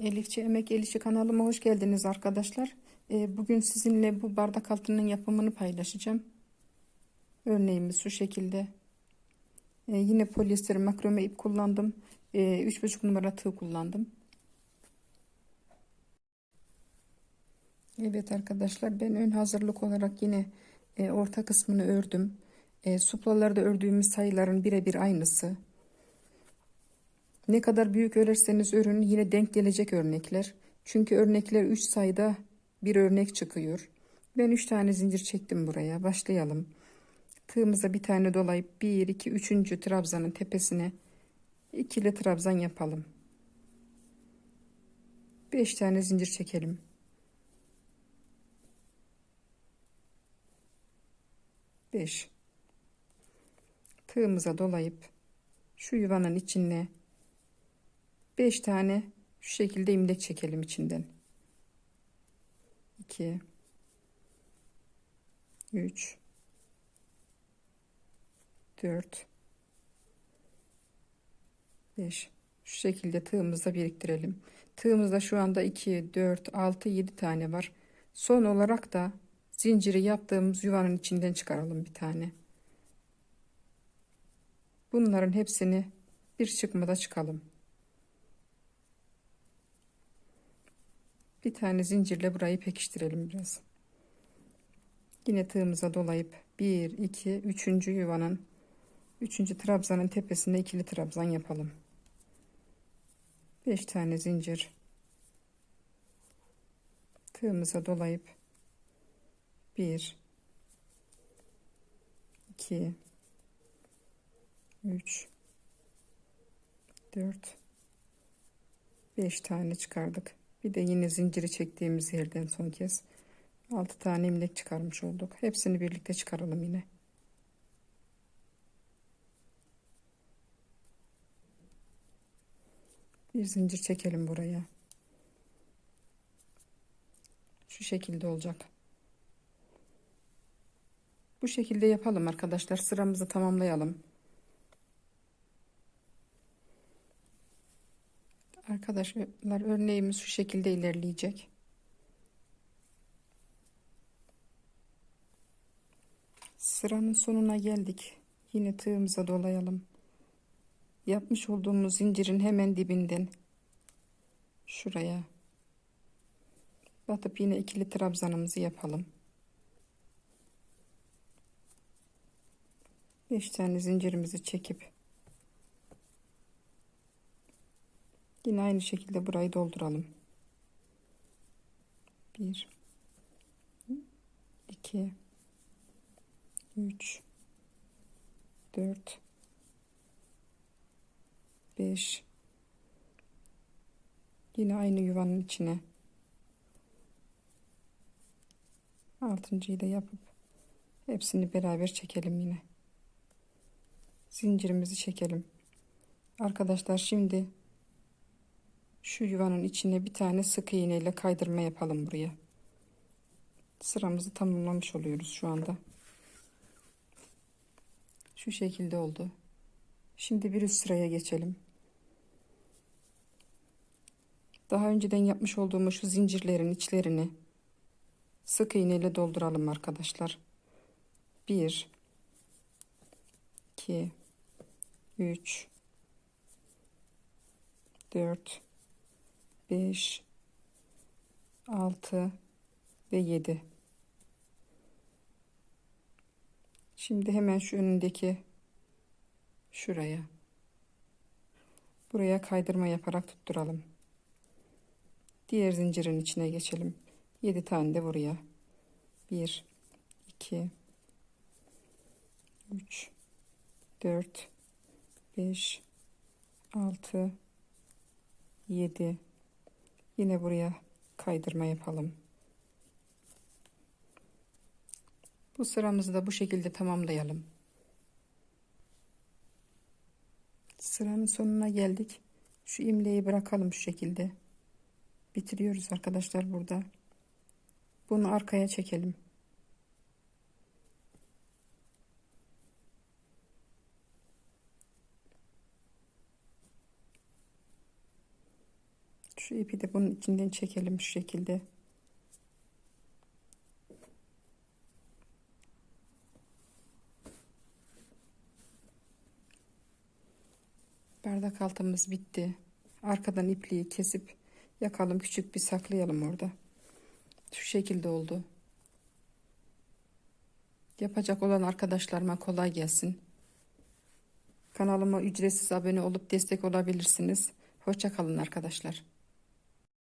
Elifçi Emek El İşi kanalıma hoş geldiniz arkadaşlar. Ee, Bugün sizinle bu bardak altının yapımını paylaşacağım. Örneğimiz şu şekilde. Ee, Yine polyester makrome ip kullandım. Ee, 3,5 numara tığ kullandım. Evet arkadaşlar ben ön hazırlık olarak yine e, orta kısmını ördüm. E, suplalarda ördüğümüz sayıların birebir aynısı. Ne kadar büyük örerseniz örün yine denk gelecek örnekler. Çünkü örnekler 3 sayıda bir örnek çıkıyor. Ben 3 tane zincir çektim buraya. Başlayalım. Tığımıza bir tane dolayıp 1 2 3. trabzanın tepesine ikili trabzan yapalım. 5 tane zincir çekelim. Beş. Tığımıza dolayıp şu yuvanın içine 5 tane şu şekilde imlek çekelim içinden. 2 3 4 5 şu şekilde tığımızda biriktirelim. Tığımızda şu anda 2 4 6 7 tane var. Son olarak da zinciri yaptığımız yuvanın içinden çıkaralım bir tane. Bunların hepsini bir çıkmada çıkalım. Bir tane zincirle burayı pekiştirelim biraz. Yine tığımıza dolayıp 1 2 3. yuvanın 3. trabzanın tepesinde ikili trabzan yapalım. 5 tane zincir tığımıza dolayıp 1 2 3 4 5 tane çıkardık. Bir de yine zinciri çektiğimiz yerden son kez 6 tane imlek çıkarmış olduk. Hepsini birlikte çıkaralım yine. Bir zincir çekelim buraya. Şu şekilde olacak. Bu şekilde yapalım arkadaşlar. Sıramızı tamamlayalım. Arkadaşlar örneğimiz şu şekilde ilerleyecek. Sıranın sonuna geldik. Yine tığımıza dolayalım. Yapmış olduğumuz zincirin hemen dibinden şuraya batıp yine ikili trabzanımızı yapalım. 5 tane zincirimizi çekip Yine aynı şekilde burayı dolduralım. 1 2 3 4 5 Yine aynı yuvanın içine altıncıyı da yapıp hepsini beraber çekelim yine. Zincirimizi çekelim. Arkadaşlar şimdi şu yuvanın içine bir tane sık iğne ile kaydırma yapalım buraya. Sıramızı tamamlamış oluyoruz şu anda. Şu şekilde oldu. Şimdi bir üst sıraya geçelim. Daha önceden yapmış olduğumuz şu zincirlerin içlerini sık iğne ile dolduralım arkadaşlar. 1 2 3 4 5 6 ve 7 Şimdi hemen şu önündeki şuraya buraya kaydırma yaparak tutturalım. Diğer zincirin içine geçelim. 7 tane de buraya. 1 2 3 4 5 6 7 Yine buraya kaydırma yapalım. Bu sıramızı da bu şekilde tamamlayalım. Sıranın sonuna geldik. Şu imleği bırakalım şu şekilde. Bitiriyoruz arkadaşlar burada. Bunu arkaya çekelim. Şu ipi de bunun içinden çekelim şu şekilde. Bardak altımız bitti. Arkadan ipliği kesip yakalım küçük bir saklayalım orada. Şu şekilde oldu. Yapacak olan arkadaşlarıma kolay gelsin. Kanalıma ücretsiz abone olup destek olabilirsiniz. Hoşça kalın arkadaşlar.